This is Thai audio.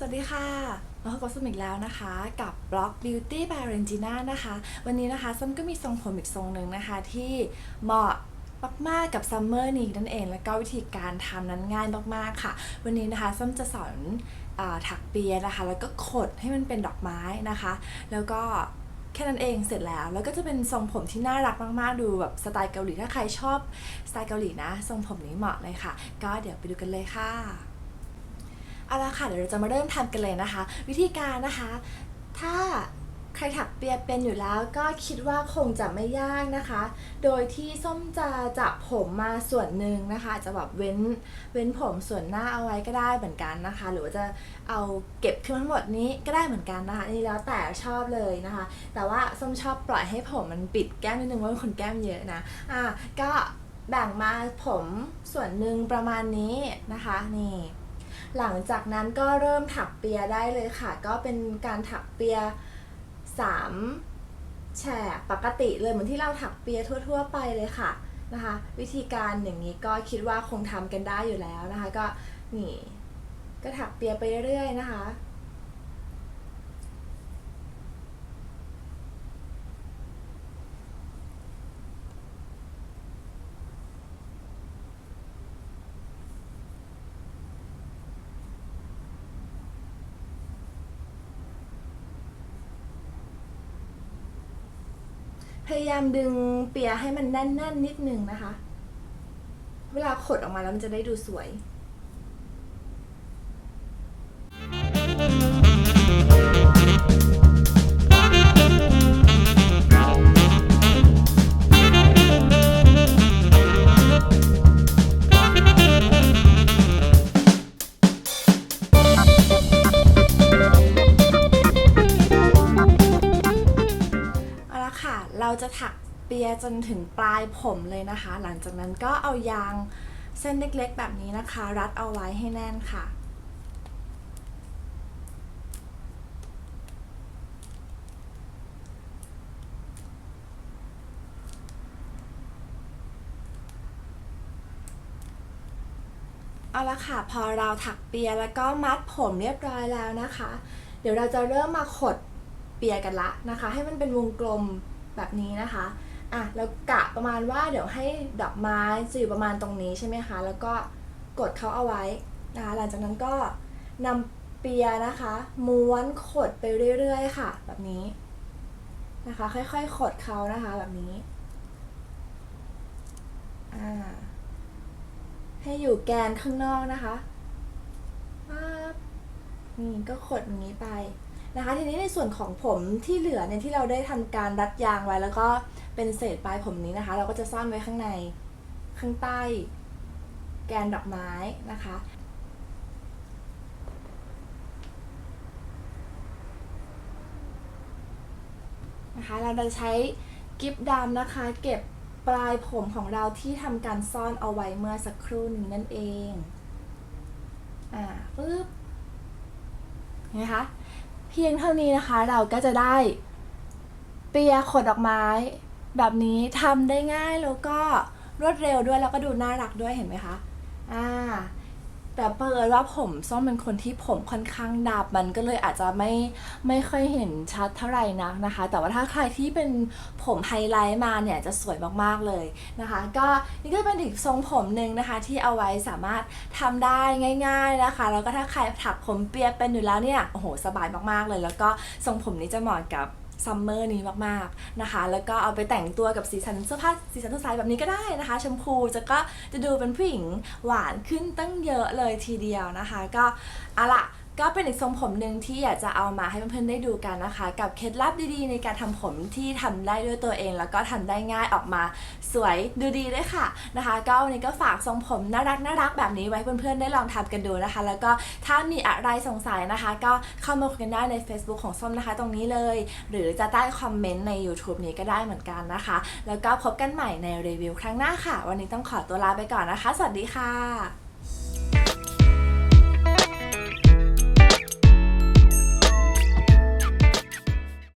สวัสดีค่ะมาพบกับส้มอีกแล้วนะคะ กับบล็อก Beauty by Regina นะคะ วันนี้นะคะส้มก็มีทรงผมอีกทรงหนึ่งนะคะ ที่เหมาะมากๆกับซัมเมอร์นี้นั่นเอง แล้วก็วิธีการทำนั้นง่ายมากๆค่ะ วันนี้นะคะส้มจะสอนอถักเปียนะคะ แล้วก็ขดให้มันเป็นดอกไม้นะคะ แล้วก็แค่นั้นเองเสร็จแล้ว แล้วก็จะเป็นทรงผมที่น่ารักมาก ๆ ดูแบบสไตล์เกาหลี ถ้าใครชอบสไตล์เกาหลีนะ ทรงผมนี้เหมาะเลยค่ะ ก็เดี๋ยวไปดูกันเลยค่ะ เอาละค่ะเดี๋ยวเราจะมาเริ่มทำกันเลยนะคะ วิธีการนะคะ ถ้าใครถักเปียเป็นอยู่แล้วก็คิดว่าคงจะไม่ยากนะคะ โดยที่ส้มจะจับผมมาส่วนหนึ่งนะคะจะแบบเว้นเว้นผมส่วนหน้าเอาไว้ก็ได้เหมือนกันนะคะ หรือว่าจะเอาเก็บขึ้นทั้งหมดนี้ก็ได้เหมือนกันนะคะนนี่แล้วแต่ชอบเลยนะคะ แต่ว่าส้มชอบปล่อยให้ผมมันปิดแก้มนิดนึงว่าเป็นคนแก้มเยอะนะอะก็แบ่งมาผมส่วนหนึ่งประมาณนี้นะคะนี่ หลังจากนั้นก็เริ่มถักเปียได้เลยค่ะ ก็เป็นการถักเปียสามแฉกปกติเลยเหมือนที่เราถักเปียทั่ว ๆ ไปเลยค่ะนะคะ วิธีการอย่างนี้ก็คิดว่าคงทำกันได้อยู่แล้วนะคะ ก็นี่ก็ถักเปียไปเรื่อยๆนะคะ พยายามดึงเปียให้มันแน่นๆนิดนึงนะคะ เวลาขดออกมาแล้วมันจะได้ดูสวย ค่ะ เราจะถักเปียจนถึงปลายผมเลยนะคะ หลังจากนั้นก็เอายางเส้นเล็กๆ แบบนี้นะคะ รัดเอาไว้ให้แน่นค่ะเอาละค่ะพอเราถักเปียแล้วก็มัดผมเรียบร้อยแล้วนะคะ เดี๋ยวเราจะเริ่มมาขด เปียกันละนะคะ ให้มันเป็นวงกลมแบบนี้นะคะอะแล้วกะประมาณว่าเดี๋ยวให้ดอกไม้จะอยู่ประมาณตรงนี้ใช่ไหมคะ แล้วก็กดเขาเอาไว้นะคะหลังจากนั้นก็นำเปียนะคะ ม้วนขดไปเรื่อยๆ ค่ะ แบบนี้นะคะ ค่อยๆ ขดเขานะคะแบบนี้อ่าให้อยู่แกนข้างนอกนะคะนี่ก็ขดอย่างนี้ไป นะคะทีนี้ในส่วนของผมที่เหลือเนี่ยที่เราได้ทำการรัดยางไว้ แล้วก็เป็นเศษปลายผมนี้นะคะ เราก็จะซ่อนไว้ข้างในข้างใต้ แกนดอกไม้นะคะนะคะเราจะใช้กิฟดำนะคะ เก็บปลายผมของเราที่ทำการซ่อนเอาไว้เมื่อสักครู่นี้นั่นเอง อ่าปึ๊บนไหมคะ พียงเท่านี้นะคะเราก็จะได้ เปียขนดอกไม้ แบบนี้ทำได้ง่ายแล้วก็รวดเร็วด้วยแล้วก็ดูน่ารักด้วยเห็นไหมคะ อ่า แต่เปิดว่าผมส้มเป็นคนที่ผมค่อนข้างดำมันก็เลยอาจจะไม่ไม่ค่อยเห็นชัดเท่าไหร่นักนะคะ แต่ว่าถ้าใครที่เป็นผมไฮไลท์มาเนี่ยจะสวยมากๆเลยนะคะ ก็นี่ก็เป็นอีกทรงผมหนึ่งนะคะ ที่เอาไว้สามารถทำได้ง่าย ๆนะคะ แล้วก็ถ้าใครถักผมเปียเป็นอยู่แล้วเนี่ยโอ้โหสบายมากๆเลย แล้วก็ทรงผมนี้จะเหมาะกับ ซัมเมอร์นี้มากๆนะคะ แล้วก็เอาไปแต่งตัวกับสีสันเสื้อผ้าสีสันสดใสแบบนี้ก็ได้นะคะ ชมพูจะก็จะดูเป็นผู้หญิงหวานขึ้นตั้งเยอะเลยทีเดียวนะคะ ก็เอาล่ะ ก็เป็นอีกทรงผมหนึ่งที่อยากจะเอามาให้เพื่อนๆได้ดูกันนะคะ กับเคล็ดลับดีๆ ในการทำผมที่ทำได้ด้วยตัวเอง แล้วก็ทำได้ง่ายออกมาสวยดูดีด้วยค่ะนะคะ ก็วันนี้ก็ฝากทรงผมน่ารักน่ารักแบบนี้ไว้เพื่อนๆได้ลองทำกันดูนะคะ แล้วก็ถ้ามีอะไรสงสัยนะคะ ก็เข้ามาคุยกันได้ใน Facebook ของส้มนะคะ ตรงนี้เลย หรือจะใต้คอมเมนต์ใน YouTube นี้ก็ได้เหมือนกันนะคะ แล้วก็พบกันใหม่ในรีวิวครั้งหน้าค่ะ วันนี้ต้องขอตัวลาไปก่อนนะคะ สวัสดีค่ะ